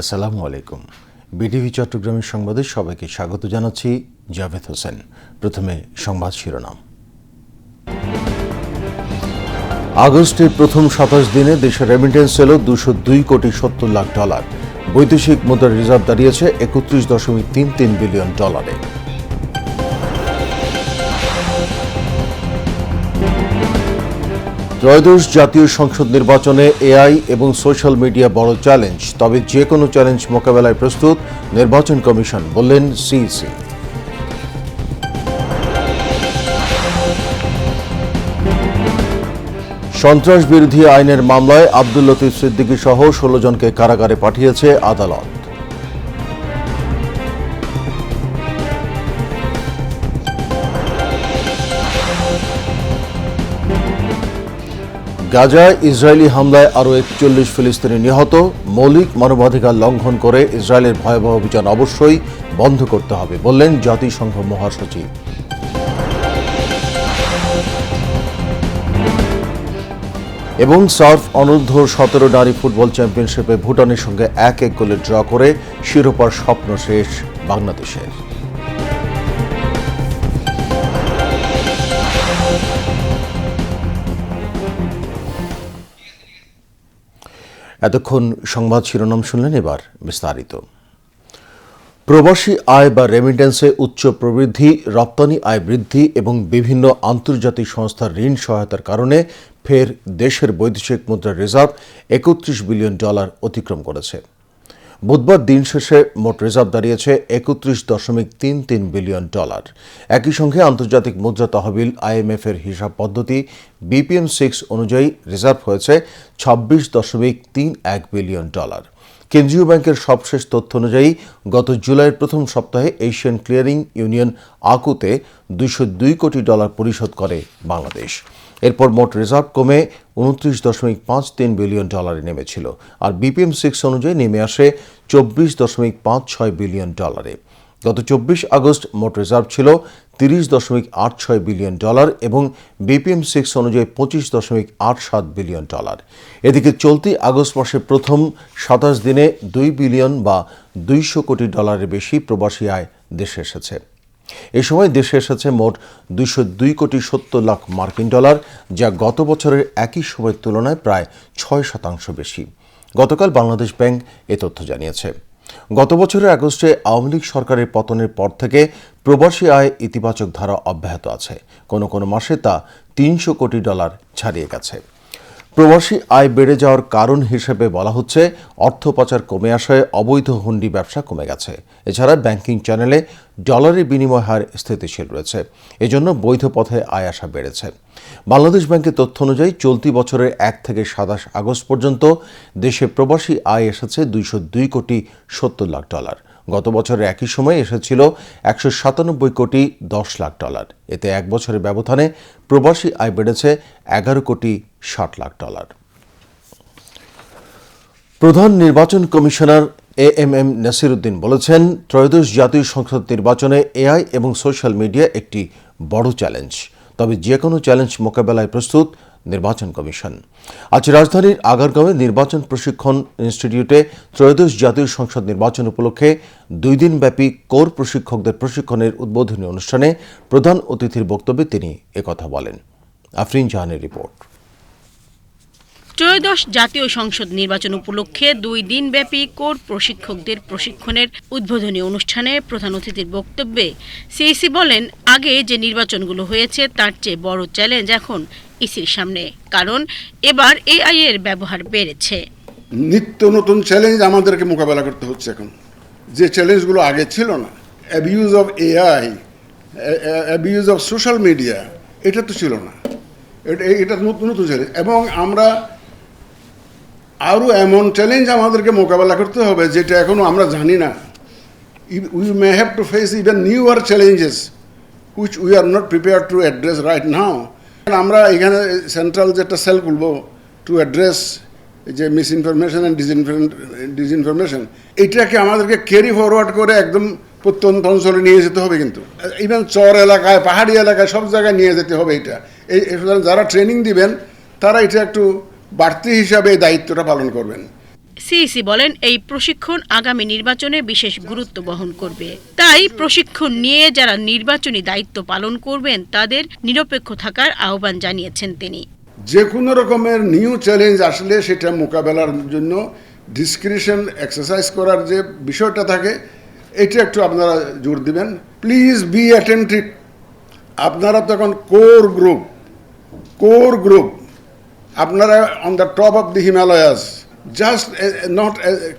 আসসালামু আলাইকুম। বিটিভি চট্টগ্রামের সংবাদে সবাইকে স্বাগত জানাচ্ছি জাভেদ হোসেন। প্রথমে সংবাদ শিরোনাম। আগস্টের প্রথম সাতাশ দিনে দেশের রেমিটেন্স এলো দুশো দুই কোটি সত্তর লাখ ডলার। বৈদেশিক মুদ্রা রিজার্ভ দাঁড়িয়েছে একত্রিশ দশমিক তিন তিন বিলিয়ন ডলারে। ত্রয়োদশ জাতীয় সংসদ নির্বাচনে এআই এবং সোশ্যাল মিডিয়া বড় চ্যালেঞ্জ, তবে যে কোনো চ্যালেঞ্জ মোকাবেলায় প্রস্তুত নির্বাচন কমিশন, বললেন সিইসি। সন্ত্রাস বিরোধী আইনের মামলায় আব্দুল লতিফ সিদ্দিকী সহ ষোলো জনকে কারাগারে পাঠিয়েছে আদালত। গাজায় ইসরায়েলি হামলায় আরও একচল্লিশ ফিলিস্তিনি নিহত। মৌলিক মানবাধিকার লঙ্ঘন করে ইসরায়েলের ভয়াবহ অভিযান অবশ্যই বন্ধ করতে হবে, বললেন জাতিসংঘ মহাসচিব। এবং সার্ফ অনূর্ধ্ব সতেরো নারী ফুটবল চ্যাম্পিয়নশিপে ভুটানের সঙ্গে এক এক গোলে ড্র করে শিরোপার স্বপ্ন শেষ বাংলাদেশের। এতক্ষণ সংবাদ শিরোনাম শুনলেন এবার বিস্তারিত। প্রবাসী আয় বা রেমিটেন্সে উচ্চ প্রবৃদ্ধি, রপ্তানি আয় বৃদ্ধি এবং বিভিন্ন আন্তর্জাতিক সংস্থার ঋণ সহায়তার কারণে ফের দেশের বৈদেশিক মুদ্রার রিজার্ভ একত্রিশ বিলিয়ন ডলার অতিক্রম করেছে। বুধবার দিন শেষে মোট রিজার্ভ দাঁড়িয়েছে একত্রিশ দশমিক তিন তিন বিলিয়ন ডলার। একই সঙ্গে আন্তর্জাতিক মুদ্রা তহবিল আইএমএফ এর হিসাব পদ্ধতি বিপিএম সিক্স অনুযায়ী রিজার্ভ হয়েছে ছাব্বিশ দশমিক তিন এক বিলিয়ন ডলার। কেন্দ্রীয় ব্যাংকের সবশেষ তথ্য অনুযায়ী গত জুলাইয়ের প্রথম সপ্তাহে এশিয়ান ক্লিয়ারিং ইউনিয়ন আকুতে দুইশো দুই কোটি ডলার পরিশোধ করে বাংলাদেশ। এরপর মোট রিজার্ভ কমে উনত্রিশ দশমিক পাঁচ তিন বিলিয়ন ডলারে নেমেছিল, আর বিপিএম সিক্স অনুযায়ী নেমে আসে চব্বিশ দশমিক পাঁচ ছয় বিলিয়ন ডলারে। গত চব্বিশ আগস্ট মোট রিজার্ভ ছিল তিরিশ দশমিক আট ছয় বিলিয়ন ডলার এবং বিপিএম সিক্স অনুযায়ী পঁচিশ দশমিক আট সাত বিলিয়ন ডলার। এদিকে চলতি আগস্ট মাসে প্রথম সাতাশ দিনে দুই বিলিয়ন বা দুইশো কোটি ডলারের বেশি প্রবাসী আয় দেশে এসেছে। এ সময় দেশে এসেছে মোট দুইশো দুই কোটি সত্তর লাখ মার্কিন ডলার, যা গত বছরের একই সময়ের তুলনায় প্রায় ছয় শতাংশ বেশি। গতকাল বাংলাদেশ ব্যাংক এ তথ্য জানিয়েছে। গত বছরের আগস্টে আওয়ামী লীগ সরকারের পতনের পর থেকে প্রবাসী আয় ইতিবাচক ধারা অব্যাহত আছে। কোনো কোনো মাসে তা তিনশো কোটি ডলার ছাড়িয়ে গেছে। প্রবাসী আয় বেড়ে যাওয়ার কারণ হিসেবে বলা হচ্ছে, অর্থ পাচার কমে আসায় অবৈধ হুন্ডি ব্যবসা কমে গেছে। এছাড়া ব্যাংকিং চ্যানেলে ডলারের বিনিময় হার স্থিতিশীল রয়েছে। এজন্য বৈধ পথে আয় আসা বেড়েছে। বাংলাদেশ ব্যাংকের তথ্য অনুযায়ী, চলতি বছরের এক থেকে সাতাশ আগস্ট পর্যন্ত দেশে প্রবাসী আয় এসেছে দুইশো দুই কোটি সত্তর লাখ ডলার। গত বছরের একই সময়ে এসেছিল একশো সাতানব্বই কোটি দশ লাখ ডলার। এতে এক বছরের ব্যবধানে প্রবাসী আয় বেড়েছে এগারো কোটি ষাট লাখ ডলার। প্রধান নির্বাচন commissioner A M M Nasiruddin বলেছেন, ত্রয়োদশ জাতীয় সংসদ নির্বাচনে এআই এবং সোশ্যাল মিডিয়া একটি বড় চ্যালেঞ্জ। তবে যে কোনো চ্যালেঞ্জ মোকাবেলায় প্রস্তুত নির্বাচন কমিশন। আজ রাজধানীর আগারগাঁওয়ে নির্বাচন প্রশিক্ষণ ইনস্টিটিউটে ত্রয়োদশ জাতীয় সংসদ নির্বাচন উপলক্ষে দুই দিনব্যাপী কোর প্রশিক্ষকদের প্রশিক্ষণের উদ্বোধনী অনুষ্ঠানে প্রধান অতিথির বক্তব্যে তিনি একথা বলেন। আফরিন জাহানের রিপোর্ট। ত্রয়োদশ জাতীয় সংসদ নির্বাচন উপলক্ষে দুই দিনব্যাপী কোর প্রশিক্ষকদের প্রশিক্ষণের উদ্বোধনী অনুষ্ঠানে প্রধান অতিথির বক্তব্যে সিইসি বলেন, আগে যে নির্বাচনগুলো হয়েছে তার চেয়ে বড় চ্যালেঞ্জ এখন ইসির সামনে, কারণ এবার এআই এর ব্যবহার বেড়েছে। নিত্য নতুন চ্যালেঞ্জ আমাদেরকে মোকাবেলা করতে হচ্ছে এখন। যে চ্যালেঞ্জগুলো আগে ছিল না abuse of AI abuse of social media এটা তো ছিল না। এটা এটা নতুন নতুন চ্যালেঞ্জ এবং আমরা আরও এমন চ্যালেঞ্জ আমাদেরকে মোকাবেলা করতে হবে, যেটা এখনও আমরা জানি না। We may have to face even newer challenges which we are not prepare to address right now আমরা এখানে সেন্ট্রাল যেটা সেল খুলবো টু অ্যাড্রেস যে মিস ইনফরমেশন অ্যান্ড ডিসইনফরমেশন এটাকে আমাদেরকে ক্যারি ফরওয়ার্ড করে একদম প্রত্যন্ত অঞ্চলে নিয়ে যেতে হবে কিন্তু। ইভেন চর এলাকায়, পাহাড়ি এলাকায়, সব জায়গায় নিয়ে যেতে হবে এটা। এই যারা ট্রেনিং দিবেন, তারা এটা একটু বাড়তি হিসাবে এই দায়িত্বটা পালন করবেন। সিইসি বলেন এই প্রশিক্ষণ আগামী নির্বাচনে বিশেষ গুরুত্ব বহন করবে। তাই প্রশিক্ষণ নিয়ে যারা নির্বাচনী দায়িত্ব পালন করবেন, তাদের নিরপেক্ষ থাকার আহ্বান জানিয়েছেন তিনি। যে কোনো রকমের নিউ চ্যালেঞ্জ আসলে সেটা মোকাবেলার জন্য ডিসক্রিপশন এক্সারসাইজ করার যে বিষয়টা থাকে, এটা একটু আপনারা জোর দিবেন। প্লিজ বি অ্যাটেন্টিভ আপনারা তখন কোর গ্রুপ কোর গ্রুপ আপনারা on the top of the Himalayas just not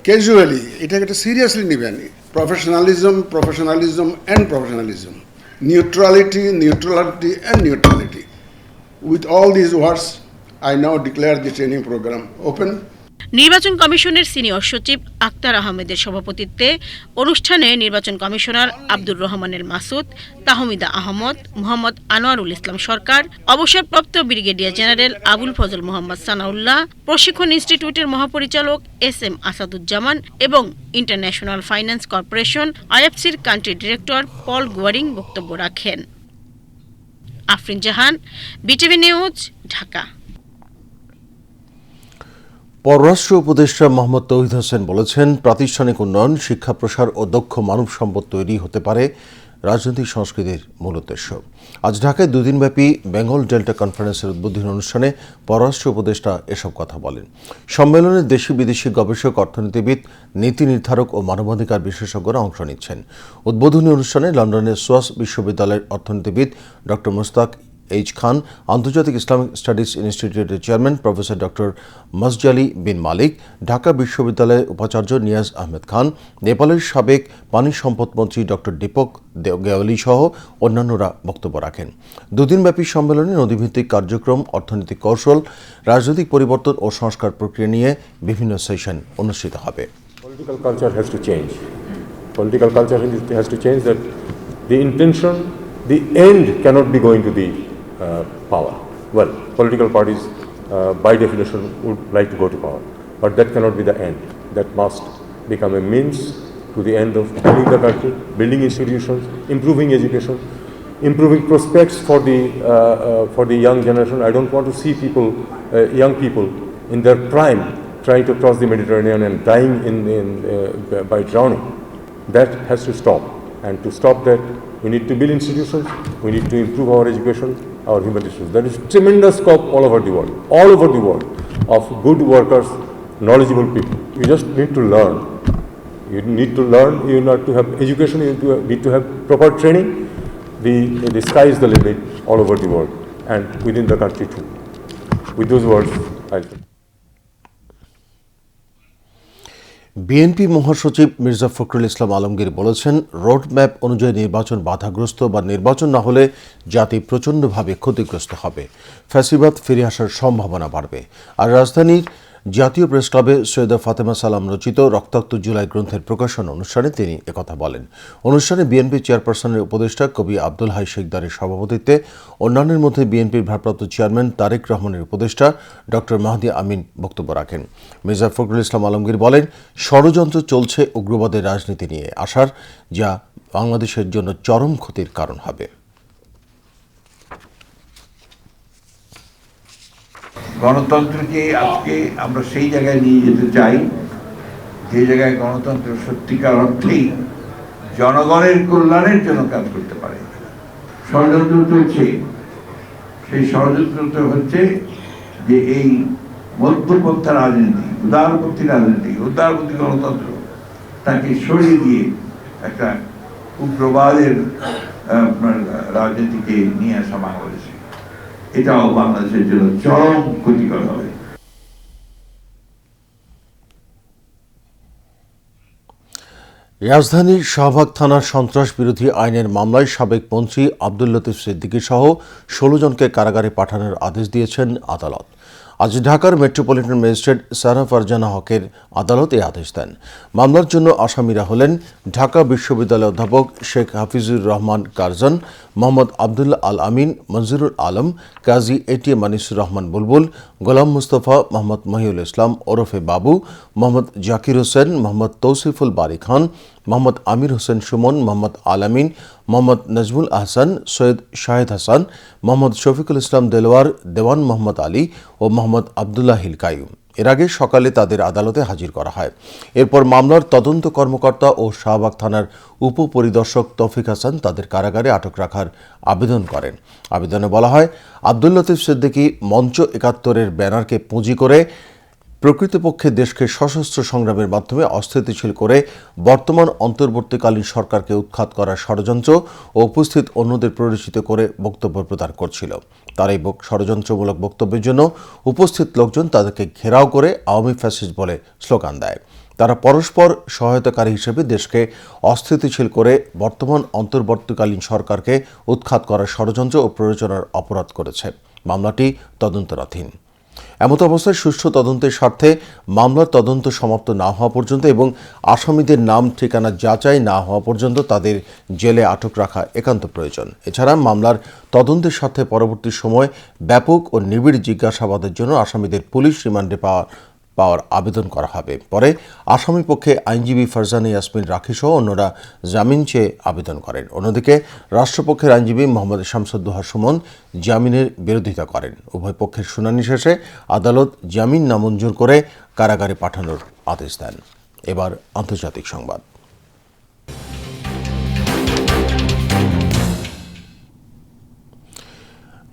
casually এটাকে একটা সিরিয়াসলি নেবেন professionalism professionalism and professionalism neutrality neutrality and neutrality With all these words, I now declare the training program open. নির্বাচন কমিশনের senior সচিব আক্তার আহমেদের সভাপতিত্বে অনুষ্ঠানে নির্বাচন কমিশনার আব্দুর রহমানের মাসুদ, তাহমিদা আহমদ, মোহাম্মদ আনোয়ারুল ইসলাম সরকার, অবসরপ্রাপ্ত ব্রিগেডিয়ার জেনারেল আবুল ফজল মোহাম্মদ সানাউল্লাহ, প্রশিক্ষণ ইনস্টিটিউটের মহাপরিচালক এস এম আসাদুজ্জামান এবং ইন্টারন্যাশনাল ফাইন্যান্স কর্পোরেশন আইএফসির কান্ট্রি ডিরেক্টর পল গোয়ারিং বক্তব্য রাখেন। Afrin Jahan, BTV news, Dhaka. পররাষ্ট্র উপদেষ্টা মোহাম্মদ তৌহিদ হোসেন বলেছেন, প্রাতিষ্ঠানিক উন্নয়ন, শিক্ষা প্রসার ও দক্ষ মানব সম্পদ তৈরি হতে পারে রাজনৈতিক সংস্কৃতির মূল উদ্দেশ্য। আজ ঢাকায় দুদিনব্যাপী বেঙ্গল ডেল্টা কনফারেন্সের উদ্বোধনী অনুষ্ঠানে পররাষ্ট্র উপদেষ্টা এসব কথা বলেন। সম্মেলনে দেশি বিদেশি গবেষক, অর্থনীতিবিদ, নীতি নির্ধারক ও মানবাধিকার বিশেষজ্ঞরা অংশ নিচ্ছেন। উদ্বোধনী অনুষ্ঠানে লন্ডনের সোয়াস বিশ্ববিদ্যালয়ের অর্থনীতিবিদ ডক্টর মুস্তাক এইচ খান আন্তর্জাতিক ইসলামিক স্টাডিজ ইনস্টিটিউটের চেয়ারম্যান প্রফেসর ডক্টর মসজালি বিন মালিক ঢাকা বিশ্ববিদ্যালয়ের উপাচার্য নিয়াজ আহমেদ খান নেপালের সাবেক পানি সম্পদ মন্ত্রী ডক্টর দীপক গেওয়ালি সহ অন্যান্যরা বক্তব্য রাখেন। দুদিনব্যাপী সম্মেলনে নদীভিত্তিক কার্যক্রম অর্থনৈতিক কৌশল রাজনৈতিক পরিবর্তন ও সংস্কার প্রক্রিয়া নিয়ে বিভিন্ন সেশন অনুষ্ঠিত হবে। Political culture has to change. Political culture has to change that the intention, the end cannot be going to the power. Well, political parties, uh, by definition, would like to go to power, but that cannot be the end. That must become a means to the end of building the country, building institutions, improving education, improving prospects for the uh, uh, for the young generation. I don't want to see people, uh, young people, in their prime trying to cross the Mediterranean and dying in, in uh, by drowning. That has to stop. And to stop that, we need to build institutions. We need to improve our education, our human resources. There is tremendous scope all over the world, all over the world, of good workers, knowledgeable people. You just need to learn. You need to learn. You need to have education. You need to have, need to have proper training. The, the sky is the limit all over the world and within the country too. With those words, I'll. BNP মহাসচিব মির্জা ফখরুল ইসলাম আলমগীর বলেছেন, roadmap অনুযায়ী নির্বাচন বাধাগ্রস্ত বা নির্বাচন না হলে জাতি প্রচণ্ডভাবে ক্ষতিগ্রস্ত হবে। ফ্যাসিবাদ ফিরে আসার সম্ভাবনা বাড়বে। আর রাজধানীর জাতীয় প্রেস ক্লাবে সৈয়দা ফাতেমা সালাম রচিত রক্তাক্ত জুলাই গ্রন্থের প্রকাশন অনুষ্ঠানে তিনি একথা বলেন। অনুষ্ঠানে বিএনপি চেয়ারপারসনের উপদেষ্টা কবি আব্দুল হাই শেখদারের সভাপতিত্বে অন্যান্যের মধ্যে বিএনপির ভারপ্রাপ্ত চেয়ারম্যান তারেক রহমানের উপদেষ্টা ডক্টর মাহদি আমিন বক্তব্য রাখেন। মির্জা ফখরুল ইসলাম আলমগীর বলেন, ষড়যন্ত্র চলছে উগ্রবাদের রাজনীতি নিয়ে আসার, যা বাংলাদেশের জন্য চরম ক্ষতির কারণ হবে। গণতন্ত্রকে আজকে আমরা সেই জায়গায় নিয়ে যেতে চাই, যে জায়গায় গণতন্ত্র সত্যিকার অর্থেই জনগণের কল্যাণের জন্য কাজ করতে পারে। ষড়যন্ত্র চলছে। সেই ষড়যন্ত্র হচ্ছে যে এই মধ্যপন্থা রাজনীতি, উদারপন্থী রাজনীতি, উদারপন্থী গণতন্ত্র, তাকে সরিয়ে দিয়ে একটা উগ্রবাদের আপনার রাজনীতিকে নিয়ে আসা এটাও বাংলাদেশের জন্য চরম ক্ষতিকর হবে। রাজধানীর শাহবাগ থানার সন্ত্রাস বিরোধী আইনের মামলায় সাবেক মন্ত্রী আব্দুল লতিফ সিদ্দিকী সহ ষোলো জনকে কারাগারে পাঠানোর আদেশ দিয়েছেন আদালত। আজ ঢাকার মেট্রোপলিটন ম্যাজিস্ট্রেট সারা ফারজানা হকের আদালত আদেশ দেন। মামলার জন্য আসামিরা হলেন ঢাকা বিশ্ববিদ্যালয় অধ্যাপক শেখ হাফিজুর রহমান কারজন, মোহাম্মদ আবদুল্লাহ আল আমিন মঞ্জুরুল আলম, কাজী এটিএম মানিসুর রহমান বুলবুল, গোলাম মুস্তফা, মোহাম্মদ মহিউল ইসলাম ওরফে বাবু, মোহাম্মদ জাকির হোসেন, মোহাম্মদ তৌসিফুল বারি খান মোহাম্মদ আমির হোসেন সুমন, মোহাম্মদ আলামিন, মোহাম্মদ নজমুল আহসান, সৈয়দ শাহেদ হাসান, মোহাম্মদ শফিকুল ইসলাম দেলোয়ার দেওয়ান মোহাম্মদ আলী ও মোহাম্মদ আবদুল্লাহ হিল কাইম এর আগে সকালে তাদের আদালতে হাজির করা হয়। এরপর মামলার তদন্ত কর্মকর্তা ও শাহবাগ থানার উপপরিদর্শক তৌফিক হাসান তাদের কারাগারে আটক রাখার আবেদন করেন। আবেদনে বলা হয়, আব্দুল লতিফ সিদ্দিকী মঞ্চ একাত্তরের ব্যানারকে পুঁজি করে প্রকৃতপক্ষে দেশকে সশস্ত্র সংগ্রামের মাধ্যমে অস্থিতিশীল করে বর্তমান অন্তর্বর্তীকালীন সরকারকে উৎখাত করার ষড়যন্ত্র ও উপস্থিত অন্যদের পরিচিত করে বক্তব্য প্রদান করছিল। তার এই ষড়যন্ত্রমূলক বক্তব্যের জন্য উপস্থিত লোকজন তাদেরকে ঘেরাও করে আওয়ামী ফ্যাসিস্ট বলে স্লোগান দেয়। তারা পরস্পর সহায়তাকারী হিসেবে দেশকে অস্থিতিশীল করে বর্তমান অন্তর্বর্তীকালীন সরকারকে উৎখাত করার ষড়যন্ত্র ও প্রয়োজনের অপরাধ করেছে। মামলাটি তদন্তরাধীন। এমত অবস্থায় সুষ্ঠু তদন্তের স্বার্থে মামলার তদন্ত সমাপ্ত না হওয়া পর্যন্ত এবং আসামিদের নাম, ঠিকানা যাচাই না হওয়া পর্যন্ত তাদের জেলে আটক রাখা একান্ত প্রয়োজন। এছাড়া মামলার তদন্তের স্বার্থে পরবর্তী সময় ব্যাপক ও নিবিড় জিজ্ঞাসাবাদের জন্য আসামিদের পুলিশ রিমান্ডে পাওয়া পাওয়ার আবেদন করা হবে। পরে আসামি পক্ষে আইনজীবী ফারজানা ইয়াসমিন রাখি সহ অন্যরা জামিন চেয়ে আবেদন করেন। অন্যদিকে রাষ্ট্রপক্ষের আইনজীবী মোহাম্মদ শামসুদ্দোহা সুমন জামিনের বিরোধিতা করেন। উভয় পক্ষের শুনানি শেষে আদালত জামিন নামঞ্জুর করে কারাগারে পাঠানোর আদেশ দেন। এবার আন্তর্জাতিক সংবাদ।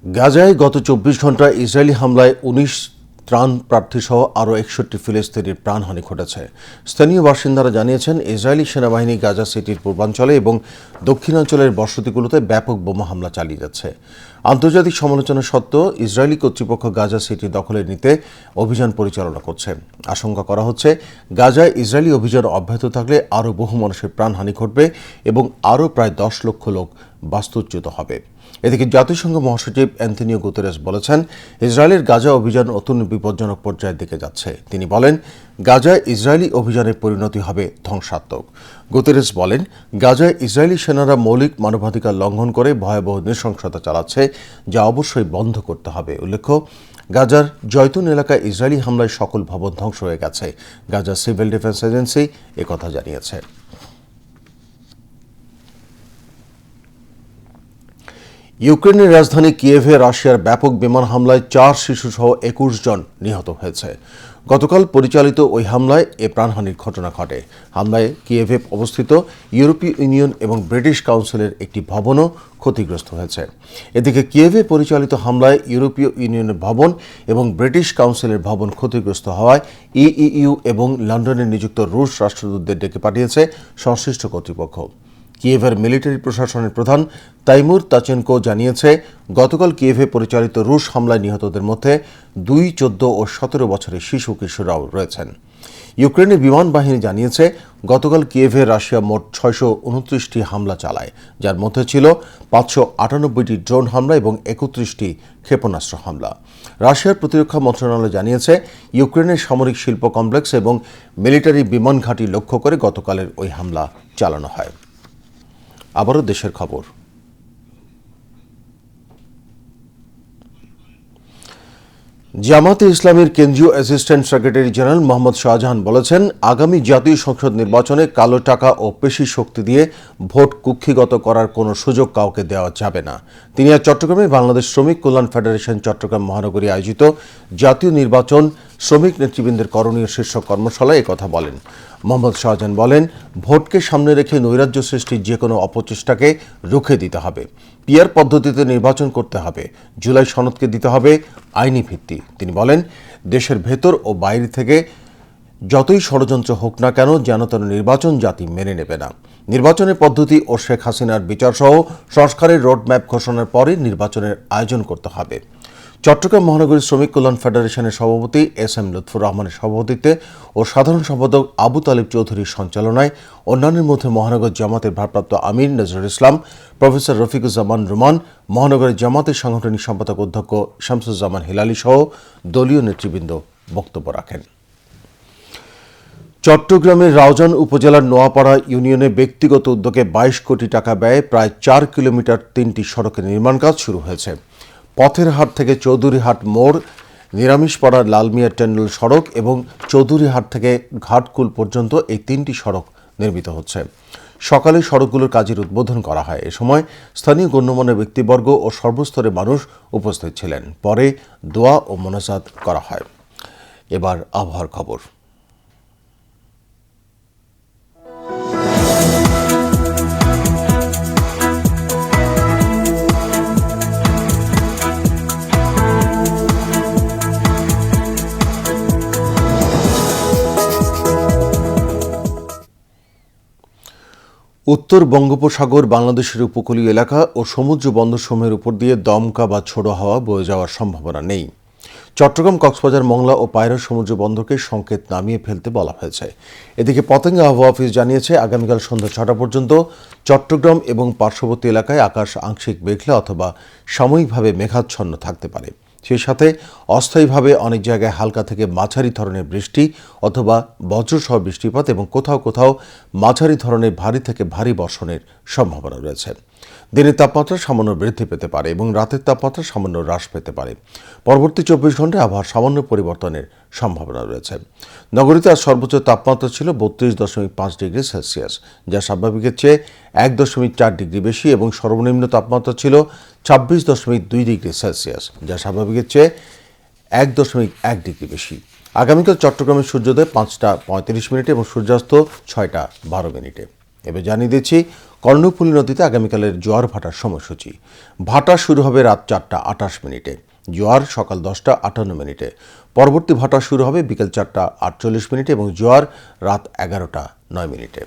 গাজায় গত চব্বিশ ঘন্টায় ইসরায়েলি হামলায় উনিশ ত্রাণ প্রার্থী সহ আরও একষট্টি ফিলিস্তিনির প্রাণহানি ঘটেছে। স্থানীয় বাসিন্দারা জানিয়েছেন, ইসরায়েলি সেনাবাহিনী গাজা সিটির পূর্বাঞ্চলে এবং দক্ষিণাঞ্চলের বসতিগুলোতে ব্যাপক বোমা হামলা চালিয়ে যাচ্ছে। আন্তর্জাতিক সমালোচনা সত্ত্বেও ইসরায়েলি কর্তৃপক্ষ গাজা সিটি দখলে নিতে অভিযান পরিচালনা করছে। আশঙ্কা করা হচ্ছে, গাজায় ইসরায়েলি অভিযান অব্যাহত থাকলে আরও বহু মানুষের প্রাণহানি ঘটবে এবং আরও প্রায় দশ লক্ষ লোক বাস্তুচ্যুত হবে। এদিকে জাতিসংঘ মহাসচিব অ্যান্থনিও গুতেরেস বলেছেন, ইসরায়েলের গাজা অভিযান অত্যন্ত বিপজ্জনক পর্যায়ের দিকে যাচ্ছে। তিনি বলেন গাজায় ইসরায়েলি অভিযানের পরিণতি হবে ধ্বংসাত্মক। গুতেরেস বলেন গাজায় ইসরায়েলি সেনারা মৌলিক মানবাধিকার লঙ্ঘন করে ভয়াবহ নৃশংসতা চালাচ্ছে, যা অবশ্যই বন্ধ করতে হবে। উল্লেখ্য, গাজার জয়তুন এলাকায় ইসরায়েলি হামলায় সকল ভবন ধ্বংস হয়ে গেছে। গাজা সিভিল ডিফেন্স এজেন্সি একথা জানিয়েছে। ইউক্রেনের রাজধানী কিয়েভে রাশিয়ার ব্যাপক বিমান হামলায় চার শিশুসহ একুশ জন নিহত হয়েছে। গতকাল পরিচালিত ওই হামলায় এ প্রাণহানির ঘটনা ঘটে। হামলায় কিয়েভে অবস্থিত ইউরোপীয় ইউনিয়ন এবং ব্রিটিশ কাউন্সিলের একটি ভবনও ক্ষতিগ্রস্ত হয়েছে। এদিকে কিয়েভে পরিচালিত হামলায় ইউরোপীয় ইউনিয়নের ভবন এবং ব্রিটিশ কাউন্সিলের ভবন ক্ষতিগ্রস্ত হওয়ায় ইইউ এবং লন্ডনে নিযুক্ত রুশ রাষ্ট্রদূতদের ডেকে পাঠিয়েছে সংশ্লিষ্ট কর্তৃপক্ষ। কিয়েভের মিলিটারি প্রশাসনের প্রধান তাইমুর তাচেনকো জানিয়েছে, গতকাল কিয়েভে পরিচালিত রুশ হামলায় নিহতদের মধ্যে দুই চোদ্দ ও সতেরো বছরের শিশু কিশোররাও রয়েছেন। ইউক্রেনের বিমান বাহিনী জানিয়েছে, গতকাল কিয়েভে রাশিয়া মোট ছয়শো উনত্রিশটি হামলা চালায়, যার মধ্যে ছিল পাঁচশো আটানব্বইটি ড্রোন হামলা এবং একত্রিশটি ক্ষেপণাস্ত্র হামলা। রাশিয়ার প্রতিরক্ষা মন্ত্রণালয় জানিয়েছে ইউক্রেনের সামরিক শিল্প কমপ্লেক্স এবং মিলিটারি বিমান ঘাঁটি লক্ষ্য করে গতকালের ওই হামলা চালানো হয়। আবারও দেশের খবর। জামাতে ইসলামের কেন্দ্রীয় assistant secretary general Mohammad Shahjahan বলেছেন, আগামী জাতীয় সংসদ নির্বাচনে কালো টাকা ও পেশি শক্তি দিয়ে ভোট কুক্ষিগত করার কোনো সুযোগ কাউকে দেওয়া যাবে না। তিনি আজ চট্টগ্রামে বাংলাদেশ শ্রমিক কল্যাণ ফেডারেশন চট্টগ্রাম মহানগরী আয়োজিত জাতীয় নির্বাচন শ্রমিক নেতৃবৃন্দের করণীয় শীর্ষক কর্মশালায় কথা বলেন। মোহাম্মদ শাহজাহান বলেন, ভোটকে সামনে রেখে নৈরাজ্য সৃষ্টির যে কোনো অপচেষ্টাকে রুখে দিতে হবে। পিয়ার পদ্ধতিতে নির্বাচন করতে হবে। জুলাই সনদকে দিতে হবে আইনি ভিত্তি। তিনি বলেন, দেশের ভেতর ও বাইরে থেকে যতই ষড়যন্ত্র হোক না কেন, যেন তেন নির্বাচন জাতি মেনে নেবে না। নির্বাচনের পদ্ধতি ও শেখ হাসিনার বিচারসহ সংস্কারের রোডম্যাপ ঘোষণার পরে নির্বাচনের আয়োজন করতে হবে। চট্টগ্রাম মহানগরী শ্রমিক কল্যাণ ফেডারেশনের সভাপতি এস এম লুৎফুর রহমানের সভাপতিত্বে ও সাধারণ সম্পাদক আবু তালিব চৌধুরীর সঞ্চালনায় অন্যান্যের মধ্যে মহানগর জামাতের ভারপ্রাপ্ত আমির নজরুল ইসলাম, প্রফেসর রফিকুজ্জামান রুমান, মহানগরের জামাতের সাংগঠনিক সম্পাদক অধ্যক্ষ শামসুজ্জামান হিলালি সহ দলীয় নেতৃবৃন্দ বক্তব্য রাখেন। চট্টগ্রামের রাউজান উপজেলার নোয়াপাড়া ইউনিয়নে ব্যক্তিগত উদ্যোগে বাইশ কোটি টাকা ব্যয়ে প্রায় চার কিলোমিটার তিনটি সড়কের নির্মাণ কাজ শুরু হয়েছে। পথের হাট থেকে চৌধুরীহাট মোড়, নিরামিষপাড়ার লালমিয়া টেন্ডল সড়ক এবং চৌধুরীহাট থেকে ঘাটকুল পর্যন্ত এই তিনটি সড়ক নির্মিত হচ্ছে। সকালে সড়কগুলোর কাজের উদ্বোধন করা হয়। এ সময় স্থানীয় গণ্যমান্য ব্যক্তিবর্গ ও সর্বস্তরের মানুষ উপস্থিত ছিলেন। পরে দোয়া ও মোনাজাত করা হয়। এবার আবহাওয়ার খবর। উত্তর বঙ্গোপসাগর বাংলাদেশের উপকূলীয় এলাকা ও সমুদ্র বন্দরসমূহের উপর দিয়ে দমকা বা ছোড়ো হাওয়া বয়ে যাওয়ার সম্ভাবনা নেই। চট্টগ্রাম, কক্সবাজার, মংলা ও পায়রা সমুদ্র বন্দরকে সংকেত নামিয়ে ফেলতে বলা হয়েছে। এদিকে পতেঙ্গা আবহাওয়া অফিস জানিয়েছে, আগামীকাল সন্ধ্যা ছটা পর্যন্ত চট্টগ্রাম এবং পার্শ্ববর্তী এলাকায় আকাশ আংশিক মেঘলা অথবা সাময়িকভাবে মেঘাচ্ছন্ন থাকতে পারে। সেই সাথে অস্থায়ীভাবে অনেক জায়গায় হালকা থেকে মাঝারি ধরনের বৃষ্টি অথবা বজ্রসহ বৃষ্টিপাত এবং কোথাও কোথাও মাঝারি ধরনের ভারী থেকে ভারী বর্ষণের সম্ভাবনা রয়েছে। দিনের তাপমাত্রা সামান্য বৃদ্ধি পেতে পারে এবং রাতের তাপমাত্রা সামান্য হ্রাস পেতে পারে। পরবর্তী চব্বিশ ঘন্টায় আবহাওয়ার সামান্য পরিবর্তনের সম্ভাবনা রয়েছে। নগরীতে আজ সর্বোচ্চ তাপমাত্রা ছিল বত্রিশ দশমিক পাঁচ ডিগ্রি সেলসিয়াস, যা স্বাভাবিকের চেয়ে এক দশমিক চার ডিগ্রি বেশি এবং সর্বনিম্ন তাপমাত্রা ছিল ছাব্বিশ দশমিক দুই ডিগ্রি সেলসিয়াস, যা স্বাভাবিকের চেয়ে এক দশমিক এক ডিগ্রি বেশি। আগামীকাল চট্টগ্রামের সূর্যোদয় পাঁচটা পঁয়ত্রিশ মিনিটে এবং সূর্যাস্ত ছয়টা বারো মিনিটে। এবার জানিয়ে দিচ্ছি, কর্ণফুলী নদীতে আগামীকালের জোয়ার ভাটার সময়সূচি। ভাটা শুরু হবে রাত চারটা আটাশ মিনিটে। জোয়ার সকাল দশটা আটান্ন মিনিটে। পরবর্তী ভাটা শুরু হবে বিকেল চারটা আটচল্লিশ মিনিটে এবং জোয়ার রাত এগারোটা নয় মিনিটে।